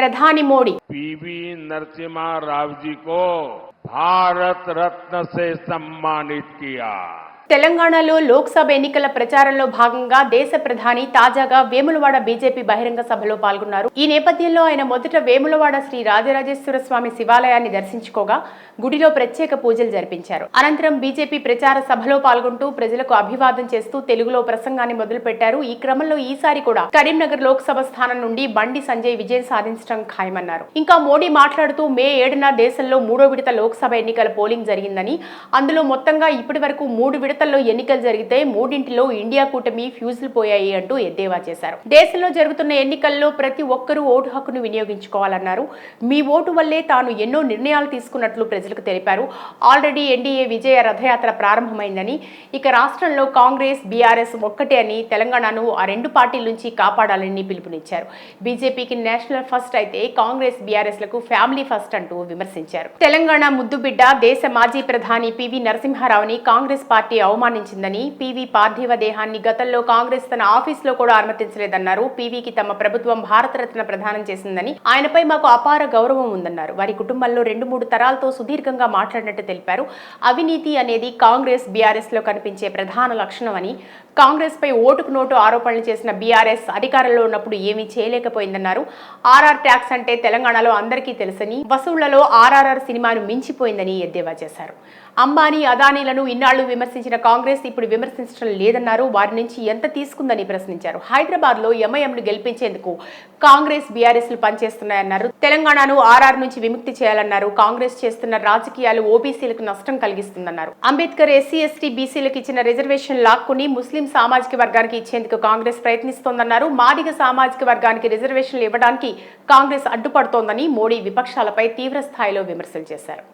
प्रधानी Modi. PV Narasimha Rao ji को भारत रत्न से सम्मानित किया। తెలంగాణలో లోక్సభ ఎన్నికల ప్రచారంలో భాగంగా దేశ ప్రధాని తాజాగా వేములవాడ బీజేపీ బహిరంగ సభలో పాల్గొన్నారు. ఈ నేపథ్యంలో ఆయన మొదట వేములవాడ శ్రీ రాజరాజేశ్వర స్వామి శివాలయాన్ని దర్శించుకోగా గుడిలో ప్రత్యేక పూజలు జరిపించారు. అనంతరం బీజేపీ ప్రచార సభలో పాల్గొంటూ ప్రజలకు అభివాదం చేస్తూ తెలుగులో ప్రసంగాన్ని మొదలుపెట్టారు. ఈ క్రమంలో ఈసారి కూడా కరీంనగర్ లోక్సభ స్థానం నుండి బండి సంజయ్ విజయం సాధించడం ఖాయమన్నారు. ఇంకా మోడీ మాట్లాడుతూ మే ఏడున దేశంలో మూడో విడత లోక్సభ ఎన్నికల పోలింగ్ జరిగిందని అందులో మొత్తంగా ఇప్పటి వరకు మూడు విడతల్లో ఎన్నికలు జరిగితే మూడింటిలో ఇండియా కూటమి ఫ్యూజులు పోయాయి అంటూ ఎద్దేవా చేశారు. దేశంలో జరుగుతున్న ఎన్నికల్లో ప్రతి ఒక్కరూ ఓటు హక్కును వినియోగించుకోవాలన్నారు. మీ ఓటు వల్లే తాను ఎన్నో నిర్ణయాలు తీసుకున్నట్లు ప్రజలకు తెలిపారు. ఆల్రెడీ ఎన్డీఏ విజయ రథయాత్ర ప్రారంభమైందని ఇక రాష్ట్రంలో కాంగ్రెస్ బీఆర్ఎస్ ఒక్కటే అని తెలంగాణను ఆ రెండు పార్టీల నుంచి కాపాడాలని పిలుపునిచ్చారు. బీజేపీకి నేషనల్ ఫస్ట్ అయితే కాంగ్రెస్ బీఆర్ఎస్లకు ఫ్యామిలీ ఫస్ట్ అంటూ విమర్శించారు. తెలంగాణ ముద్దుబిడ్డ దేశ మాజీ ప్రధాని పివి నరసింహారావుని కాంగ్రెస్ పార్టీ అవమానించిందని పివి పార్థివ దేహాన్ని గతంలో కాంగ్రెస్ తన ఆఫీసులో కూడా అనుమతించలేదన్నారు. పివికి తమ ప్రభుత్వం భారతరత్న ప్రదానం చేసిందని ఆయనపై మాకు అపార గౌరవం ఉందన్నారు. వారి కుటుంబంలో రెండు మూడు తరాలతో సుదీర్ఘంగా మాట్లాడినట్టు తెలిపారు. అవినీతి అనేది కాంగ్రెస్ బీఆర్ఎస్లో కనిపించే ప్రధాన లక్షణం అని కాంగ్రెస్ పై ఓటుకు నోటు ఆరోపణలు చేసిన బీఆర్ఎస్ అధికారంలో ఉన్నప్పుడు ఏమీ చేయలేకపోయిందన్నారు. ఆర్ఆర్ ట్యాక్స్ అంటే తెలంగాణలో అందరికీ తెలుసని వసూళ్ళలో ఆర్ఆర్ఆర్ సినిమాను మించిపోయిందని ఎద్దేవా చేశారు. అంబానీ అదానీలను ఇన్నాళ్ళు విమర్శించిన కాంగ్రెస్ ఇప్పుడు విమర్శించడం లేదన్నారు. వారి నుంచి ఎంత తీసుకుందని ప్రశ్నించారు. హైదరాబాద్లో ఎంఐఎంను గెలిపించేందుకు కాంగ్రెస్ బీఆర్ఎస్లు పనిచేస్తున్నాయన్నారు. తెలంగాణను ఆర్ఆర్ నుంచి విముక్తి చేయాలన్నారు. కాంగ్రెస్ చేస్తున్న రాజకీయాలు ఓబీసీలకు నష్టం కలిగిస్తుందన్నారు. అంబేద్కర్ ఎస్సీ ఎస్టీ బీసీలకు ఇచ్చిన రిజర్వేషన్ లాక్కుని ముస్లిం సామాజిక వర్గానికి ఇచ్చేందుకు కాంగ్రెస్ ప్రయత్నిస్తోందన్నారు. మాదిగ సామాజిక వర్గానికి రిజర్వేషన్లు ఇవ్వడానికి కాంగ్రెస్ అడ్డుపడుతోందని మోడీ విపక్షాలపై తీవ్ర స్థాయిలో విమర్శలు చేశారు.